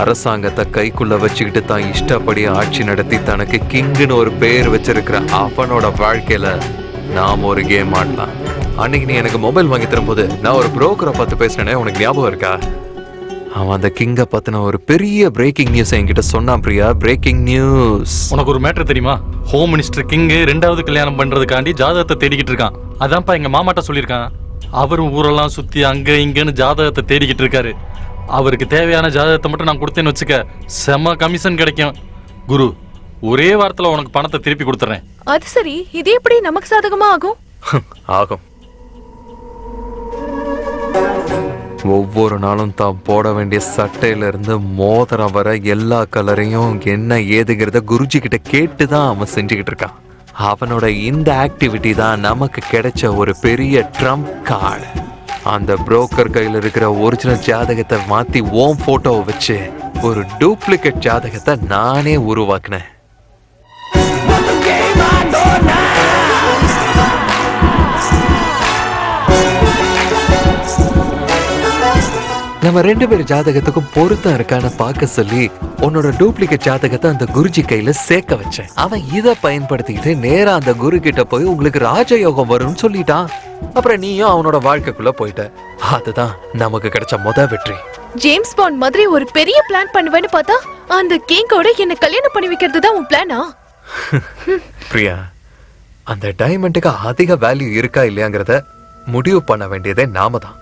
அரசாங்கத்தை கைக்குள்ள வச்சுக்கிட்டு தான் இஷ்டப்படி ஆட்சி நடத்தி தனக்கு கிங்குன்னு ஒரு பேர் வச்சிருக்கிற அவனோட வாழ்க்கையில நாம் ஒரு கேம் ஆடலாம். அன்னைக்கு நீ எனக்கு மொபைல் வாங்கி தரும்போது நான் ஒரு புரோக்கரை பார்த்து பேசினேனே உனக்கு ஞாபகம் இருக்கா? அவன் அந்த கிங்கை பத்தின ஒரு பெரிய பிரேக்கிங் நியூஸ் என்கிட்ட சொன்னான் பிரியா. பிரேக்கிங் நியூஸ் உனக்கு ஒரு மேட்டர் தெரியுமா? ஹோம் மினிஸ்டர் கிங்கு ரெண்டாவது கல்யாணம் பண்றதுக்காண்டி ஜாதகத்தை தேடிக்கிட்டு இருக்கான். அதான்ப்பா எங்க மாமாட்ட சொல்லியிருக்கான். அவரும் ஊரெல்லாம் சுத்தி அங்க இங்கன்னு ஜாதகத்தை தேடிக்கிட்டு இருக்காரு. அவருக்கு தேவையான ஜாதகத்தை மட்டும் நான் கொடுத்தேன்னு வச்சுக்க செம கமிஷன் கிடைக்கும். குரு ஒரே வாரத்துல உனக்கு பணத்தை திருப்பி கொடுத்துறேன். அது சரி இது எப்படி நமக்கு சாதகமா ஆகும்? ஆகும். ஒவ்வொரு நாளும் தான் போட வேண்டிய சட்டையில இருந்து மோதிரம் வர எல்லா கலரையும் என்ன ஏதுங்கிறத குருஜி கிட்ட கேட்டு தான் அவன் செஞ்சுக்கிட்டு இருக்கான். அவனோட இந்த ஆக்டிவிட்டி தான் நமக்கு கிடைச்ச ஒரு பெரிய ட்ரம்ப் கார்டு அந்த புரோக்கர் கையில் இருக்கிற ஒரிஜினல் ஜாதகத்தை மாற்றி ஓம் ஃபோட்டோவை வச்சு ஒரு டூப்ளிகேட் ஜாதகத்தை நானே உருவாக்குனேன். நம்ம ரெண்டு பேர் ஜாதகத்துக்கும் பொருத்தம் இருக்கான்னு பார்க்க சொல்லி உன்னோட டூப்ளிகேட் ஜாதகத்தை அந்த குருஜி கையில சேர்க்க வச்சேன். அவன் இதை பயன்படுத்திக்கிட்டு நேரா அந்த குரு கிட்ட போய் உங்களுக்கு ராஜயோகம் வரும்னு சொல்லிட்டான். அப்புறம் நீயும் அவனோட வாழ்க்கைக்குள்ள போயிட்ட. அதுதான் நமக்கு கிடைச்ச முத வெற்றி. ஜேம்ஸ் பாண்ட் மாதிரி ஒரு பெரிய பிளான் பண்ணுவேன்னு பார்த்தா அந்த கிங்கோட என்ன கல்யாணம் பண்ணி வைக்கிறது தான் உன் பிளானா பிரியா அந்த டைமண்டுக்கு அதிக வேல்யூ இருக்கா இல்லையாங்கிறத முடிவு பண்ண வேண்டியதே நாம தான்.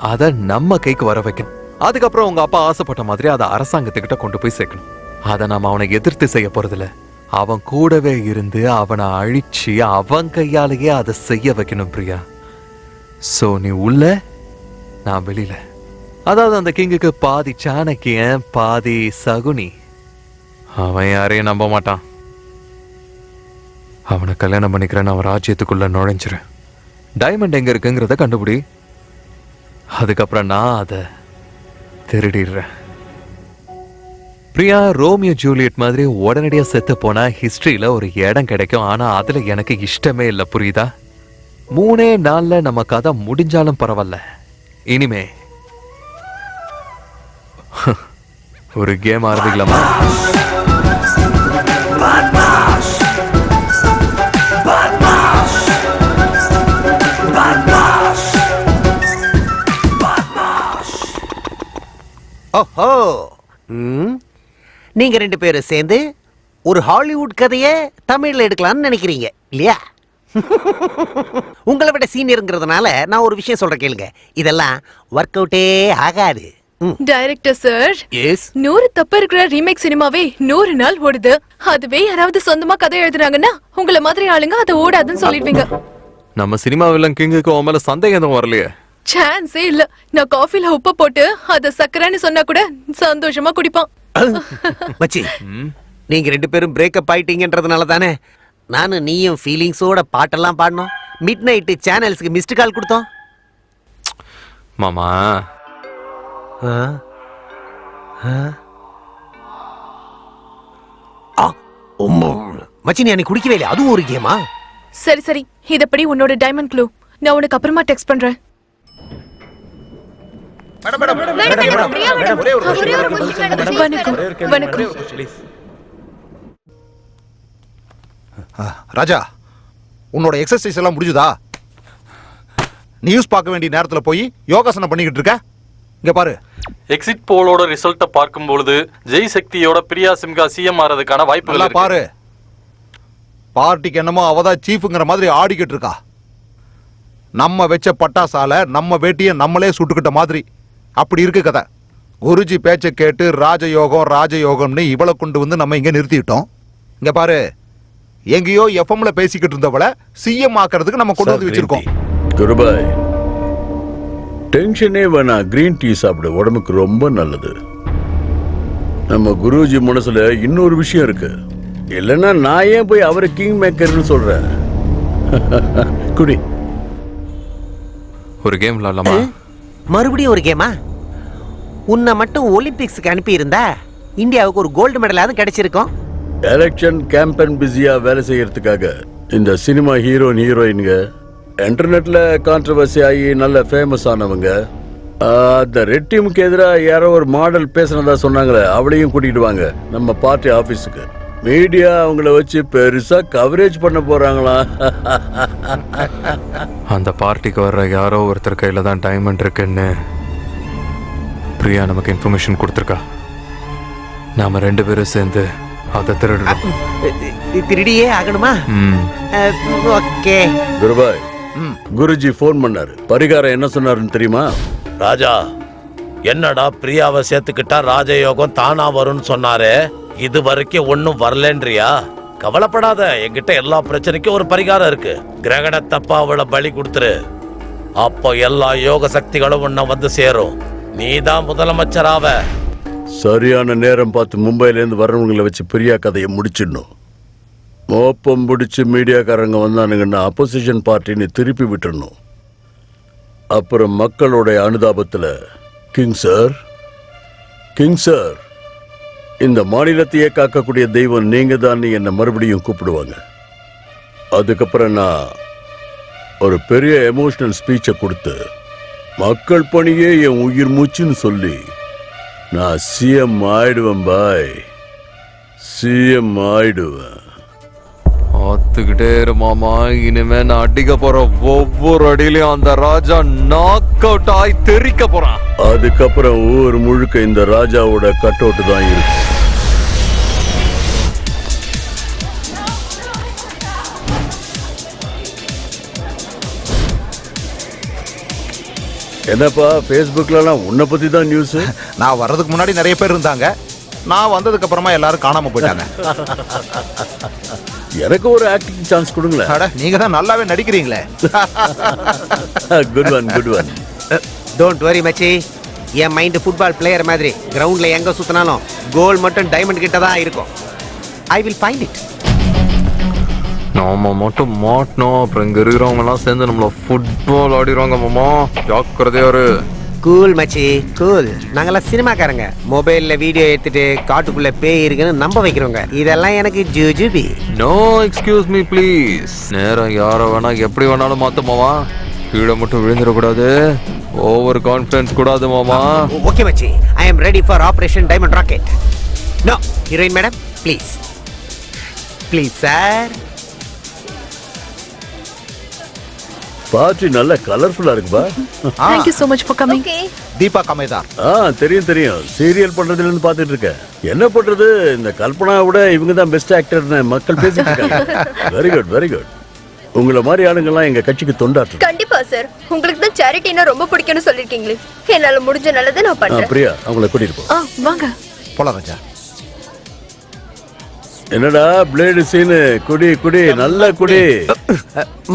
அதை நம்ம கைக்கு வர வைக்கணும். அதுக்கப்புறம் உங்க அப்பா ஆசைப்பட்ட மாதிரி அதை அரசாங்கத்துக்கிட்ட கொண்டு போய் சேர்க்கணும். அதை நாம அவனை எதிர்த்து செய்ய போறதில்ல. அவன் கூடவே இருந்து அவனை அழிச்சு அவன் கையாலேயே அதை செய்ய வைக்கணும் பிரியா. சோ நீ உள்ள நான் வெளியில. அதாவது அந்த கிங்குக்கு பாதி சாணக்கியன் பாதி சகுனி. அவன் யாரையும் நம்ப மாட்டான். அவனை கல்யாணம் பண்ணிக்கிறேன் அவன் ராஜ்யத்துக்குள்ள நுழைஞ்சிரு. டைமண்ட் எங்க இருக்குங்கிறத கண்டுபிடி. அதுக்கப்புறம் நான் அதை திருடிடுறேன். பிரியா ரோமியோ ஜூலியட் மாதிரி உடனடியாக செத்து போனால் ஹிஸ்ட்ரியில் ஒரு இடம் கிடைக்கும். ஆனால் அதில் எனக்கு இஷ்டமே இல்லை புரியுதா? மூணே நாளில் நம்ம கதை முடிஞ்சாலும் பரவாயில்ல. இனிமே. ஒரு கேம் ஆரம்பிக்கலாமா? ஓஹோ. ம். நீங்க ரெண்டு பேரும் சேர்ந்து ஒரு ஹாலிவுட் கதையை தமிழ்ல எடுக்கலாம்னு நினைக்கிறீங்க இல்லையா? உங்களை விட சீனியருங்கிறதுனால நான் ஒரு விஷயம் சொல்றேன் கேளுங்க. இதெல்லாம் ஒர்க் அவுட்டே ஆகாது. டைரக்டர் சார் எஸ் நூறு தப்பு இருக்கிற ரீமேக் சினிமாவே நூறு நாள் ஓடுது. அதுவே யாராவது சொந்தமா கதை எழுதுறாங்கன்னா உங்கள மாதிரி ஆளுங்க அது ஓடாதுன்னு சொல்லிடுவீங்க. நம்ம சினிமா வில்லன் கிங்குக்கு உன் மேல சந்தேகம் எதுவும் வரலையே. சான்ஸே இல்ல. நான் காஃபில உப்பு போட்டு அத சக்கரைன்னு சொன்னா கூட சந்தோஷமா குடிப்பான். மச்சி நீங்க ரெண்டு பேரும் பிரேக்கப் ஆயிட்டீங்கன்றதுனால தானே நானும் நீயும் ஃபீலிங்ஸோட பாட்டெல்லாம் பாடணும் மிட் நைட்டு சேனல்ஸ்க்கு மிஸ்டு கால் கொடுத்தோம். மாமா. மச்சி நீ அன்னைக்கு குடிக்கவே இல்லை அதுவும் ஒரு கேமா? சரி சரி. இதப்படி உன்னோட டைமண்ட் க்ளூ நான் உனக்கு அப்புறமா டெக்ஸ்ட் பண்றேன். வணக்கம் வணக்கம். ராஜா உன்னோட எக்ஸசைஸ் எல்லாம் முடிஞ்சுதா? நியூஸ் பார்க்க வேண்டிய நேரத்துல போய் யோகாசனம் பண்ணிக்கிட்டு இருக்க? இங்க பாரு. எக்ஸிட் போலோட ரிசல்ட்டை பார்க்கும் பொழுது ஜெய் சக்தியோட பிரியா சிம்கா சிஎம் ஆறதுக்கான நல்லா இருக்கு. பாரு. பார்ட்டிக்கு என்னமோ அவதான் சீஃப்ங்கிற மாதிரி ஆடிக்கிட்டு இருக்கா. நம்ம வச்ச பட்டாசால நம்ம வேட்டியை நம்மளே சுட்டுக்கிட்ட மாதிரி. அப்படி இருக்கு கதை. குருஜி பேச்சை கேட்டு ராஜயோகம் ராஜயோகம்னு இவளை கொண்டு வந்து நம்ம இங்க நிறுத்திட்டோம். இங்க பாரு எங்கேயோ எஃப்எம்ல பேசிக்கிட்டு இருந்தவளை சிஎம் ஆக்குறதுக்கு நம்ம கொண்டு வந்து வச்சிருக்கோம். குருபாய் டென்ஷனே வேணாம். கிரீன் டீ சாப்பிடு உடம்புக்கு ரொம்ப நல்லது. நம்ம குருஜி மனசுல இன்னொரு விஷயம் இருக்கு. இல்லைன்னா நான் ஏன் போய் அவரை கிங் மேக்கர்னு சொல்றேன்? குடி. ஒரு கேம் விளாடலாமா மறுபடியும் ஒரு கேமா? உன்னை மட்டும் ஒலிம்பிக்ஸ்க்கு அனுப்பியிருந்தா இந்தியாவுக்கு ஒரு கோல்டு மெடலாவது கிடைச்சிருக்கும். எலெக்ஷன் கேம்பெயின் பிஸியாக வேலை செய்யறதுக்காக இந்த சினிமா ஹீரோயின் ஹீரோயின்க இன்டர்நெட்டில் கான்ட்ரவர்சி ஆகி நல்ல ஃபேமஸ் ஆனவங்க அந்த ரெட் டீமுக்கு எதிராக யாரோ ஒரு மாடல் பேசுனதா சொன்னாங்களே அவளையும் கூட்டிகிட்டு வாங்க நம்ம பார்ட்டி ஆஃபீஸுக்கு மீடியா அவங்கள வச்சு பெருசா கவரேஜ் பண்ண போறாங்களா? அந்த பார்ட்டிக்கு வர்ற யாரோ ஒருத்தர் கையில தான் டைமண்ட் இருக்குன்னு பிரியா நமக்கு இன்ஃபர்மேஷன் கொடுத்துருக்கா. நாம ரெண்டு பேரும் சேர்ந்து அதை திருடுறோம். திருடியே ஆகணுமா? ம். ஓகே. குருபாய் குருஜி ஃபோன் பண்ணாரு. பரிகாரம் என்ன சொன்னாருன்னு தெரியுமா? ராஜா என்னடா பிரியாவை சேர்த்துக்கிட்டா ராஜயோகம் தானா வரும்னு சொன்னாரு? இது வரைக்கும் ஒன்னும் வரலன்றியா? கவலைப்படாத என்கிட்ட எல்லா பிரச்சனைக்கும் ஒரு பரிகாரம் இருக்கு. கிரகண தப்பா அவளை பலி கொடுத்துரு. அப்போ எல்லா யோக சக்திகளும் உன்னை வந்து சேரும். நீதான் முதலமைச்சராவ. சரியான நேரம் பார்த்து மும்பைல இருந்து வர்றவங்களை வச்சு பிரியா கதையை முடிச்சிடணும். மோப்பம் பிடிச்சி மீடியாக்காரங்க வந்தானுங்கன்னா அப்போசிஷன் பார்ட்டின்னு திருப்பி விட்டுடணும் அப்புறம் மக்களுடைய அனுதாபத்தில் கிங் சார் கிங் சார் இந்த மாநிலத்தையே காக்கக்கூடிய தெய்வம் நீங்க தான் என்னை மறுபடியும் கூப்பிடுவாங்க. அதுக்கப்புறம் நான் ஒரு பெரிய எமோஷனல் ஸ்பீச்சை கொடுத்து மக்கள் பணியே என் உயிர் மூச்சுன்னு சொல்லி நான் சிஎம் ஆயிடுவேன் பாய். சிஎம் ஆயிடுவேன். ஆத்துக்கிட்டே இரு மாமா இனிமே நான் அடிக்க போற ஒவ்வொரு அடியிலையும் அந்த ராஜா நாக் அவுட் ஆகி தெறிக்க போறான். அதுக்கப்புறம் ஊர் முழுக்க இந்த ராஜாவோட கட் அவுட் தான் இருக்கு. என்னப்பா ஃபேஸ்புக்லலாம் உன்னை பத்தி தான் நியூஸ் நான் வர்றதுக்கு முன்னாடி நிறைய பேர் இருந்தாங்க. நான் வந்ததுக்கு அப்புறமா எல்லாரும் காணாம போயிட்டாங்க. எனக்கு ஒரு ஆக்டிங் சான்ஸ் கொடுங்களேன். அட நீங்க தான் நல்லாவே நடிக்கிறீங்களே. Good one good one don't worry மச்சி. என் மைண்ட் ஃபுட்பால் பிளேயர் மாதிரி கிரவுண்ட்ல எங்க சுத்தினாலும் கோல் மட்டும் டைமண்ட் கிட்ட தான் இருக்கும். ஐ வில் ஃபைண்ட் இட் நாம மட்டும் மாட்டணும் அப்புறம் இங்க இருக்கிறவங்க எல்லாம் சேர்ந்து நம்மள ஃபுட்பால் ஆடிடுவாங்க மாமா. ஜாக்கிரதையா இரு. கூல் மச்சி. கூல் நாங்கெல்லாம் சினிமாக்காரங்க. மொபைல்ல வீடியோ எடுத்துட்டு காட்டுக்குள்ள பேய் இருக்குன்னு நம்ப வைக்கிறோங்க இதெல்லாம் எனக்கு ஜூஜுபி. நோ எக்ஸ்கியூஸ் மீ ப்ளீஸ் நேரம் யாரை வேணா எப்படி வேணாலும் மாத்து மாமா. கீழே மட்டும் விழுந்துடக்கூடாது. ஓவர் கான்ஃபிடன்ஸ் கூடாது மாமா. ஓகே மச்சி. I am ready for operation diamond rocket no heroine madam please please sir party நல்ல கலர்ஃபுல்லா இருக்குப்பா. ஆ, thank you so much for coming Deepa கமேதார் ஆ தெரியும் தெரியும். சீரியல் பண்றதுல இருந்து பார்த்துட்டு இருக்கேன் என்ன பண்றது? இந்த கல்பனா விட இவங்க தான் பெஸ்ட் ஆக்டர்னு மக்கள் பேசிட்டு இருக்காங்க. வெரி குட் வெரி குட் உங்களை மாதிரி ஆளுங்கெல்லாம் எங்க கட்சிக்கு தொண்டாற்று கண்டிப்பா சார் உங்களுக்கு தான் சேரிட்டினா ரொம்ப பிடிக்கும்னு சொல்லிருக்கீங்களே. என்னால முடிஞ்ச நல்லதை நான் பண்றேன். பிரியா அவங்கள கூட்டிட்டு போ. ஆ வாங்க. போலாம் ராஜா. என்னடா பிளேடு சீனு குடி குடி நல்ல குடி.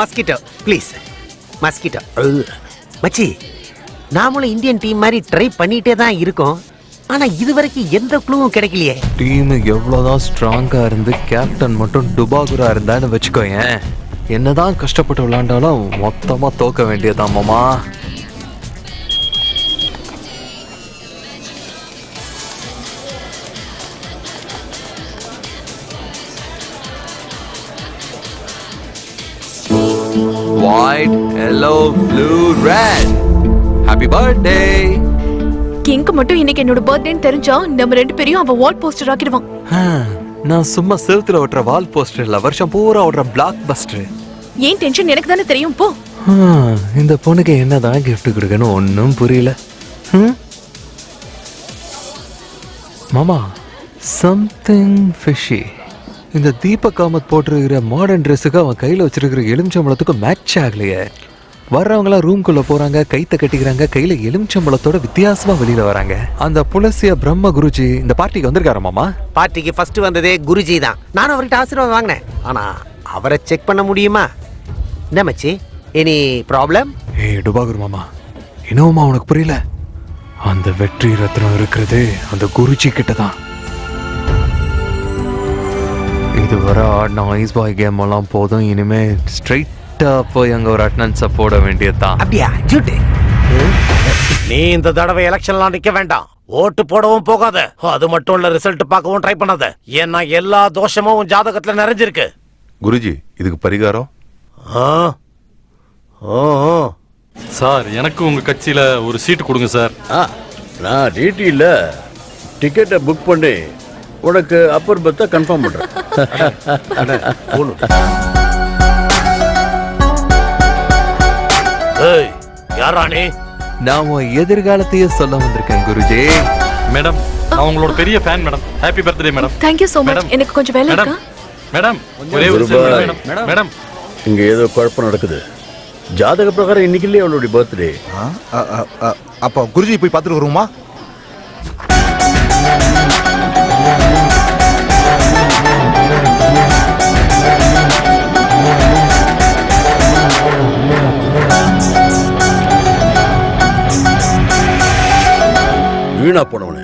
Mosquito please mosquito. மச்சி நாமளும் இந்தியன் டீம் மாதிரி ட்ரை பண்ணிகிட்டே தான் இருக்கோம். ஆனா இது வரைக்கும் எந்த குழுவும் கிடைக்கலையே. டீம் எவ்வளவுதான் ஸ்ட்ராங்கா இருந்து கேப்டன் மட்டும் டுபாகுரா இருந்தான்னு வச்சுக்கோயேன். என்னதான் கஷ்டப்பட்டு விளையாண்டாலும் மொத்தமா தோக்க வேண்டியதான் மாமா. White, yellow, blue, red. Happy birthday! கிங்க்கு மட்டும் இன்னைக்கு என்னோட பர்த்டேன்னு தெரிஞ்சா நம்ம ரெண்டு பேரையும் அவன் வால் போஸ்டர் ஆக்கிடுவான் நான் சும்மா செவுத்துல ஓட்டுற வால் போஸ்டர் இல்ல வருஷம் பூரா ஓட்டுற பிளாக் பஸ்டர் ஏன் டென்ஷன் எனக்கு தானே தெரியும் போ இந்த பொண்ணுக்கு என்னதான் gift கொடுக்கணும் ஒன்றும் புரியல ஹம்? மாமா சம்திங் ஃபிஷி இந்த தீபக் காமத் போட்டிருக்கிற மாடர்ன் ட்ரெஸ்ஸுக்கு அவன் கையில வச்சிருக்கிற எலுமிச்சம்பழத்துக்கு மேட்ச் ஆகலையே. வர்றவங்களாம் ரூம்குள்ள போறாங்க கைத்த கட்டிக்கிறாங்க கையில எலுமிச்சம்பழத்தோட வித்தியாசமா வெளியில வராங்க. அந்த புலசிய பிரம்ம குருஜி இந்த பார்ட்டிக்கு வந்திருக்காரு மாமா? பார்ட்டிக்கு ஃபர்ஸ்ட் வந்ததே குருஜி தான். நானும் அவர்கிட்ட ஆசீர்வாதம் வாங்கினேன். ஆனா அவரை செக் பண்ண முடியுமா? என்ன மச்சி? எனி ப்ராப்ளம் ஏய் டுபாகுரு மாமா இன்னுமா உனக்கு புரியல? அந்த வெற்றி ரத்னம் இருக்கிறது அந்த குருஜி கிட்ட தான் இதுவரை ஆடின ஐஸ் பாய் கேம் எல்லாம் போதும். இனிமே ஸ்ட்ரைட்டா போய் அங்க ஒரு அட்டனன்ஸை போட வேண்டியதுதான். அப்படியா? ஜூட்டு. நீ இந்த தடவை எலெக்ஷன்லாம் நிக்க வேண்டாம். ஓட்டு போடவும் போகாத. அது மட்டும் இல்ல ரிசல்ட் பார்க்கவும் ட்ரை பண்ணாத. ஏன்னா எல்லா தோஷமும் உன் ஜாதகத்துல நிறைஞ்சிருக்கு. குருஜி இதுக்கு பரிகாரம்? ஆ? ஓ, ஓ. சார் எனக்கு உங்க கட்சியில ஒரு சீட்டு கொடுங்க சார். ஆ நான் டிடியில் டிக்கெட்டை புக் பண்ணி உனக்கு அப்பர் பத்தை கன்ஃபார்ம் பண்ணுறேன் ஏய் யாரா நீ? நான் உன் எதிர்காலத்தையே சொல்ல வந்திருக்கேன் குருஜி. மேடம் நான் உங்களோட பெரிய fan madam happy birthday madam thank you so much madam. எனக்கு கொஞ்சம் வேலை மேடம் இருக்கா? மேடம் ஒரே ஒரு மேடம் மேடம் இங்கே ஏதோ குழப்பம் நடக்குது. ஜாதக பிரகாரம் இன்னைக்கு இல்லையே அவளுடைய பர்த்டே ஆ, ஆ, ஆ, ஆ, அப்போ குருஜி போய் பார்த்துட்டு வருவோமா? வீணா போனவனே.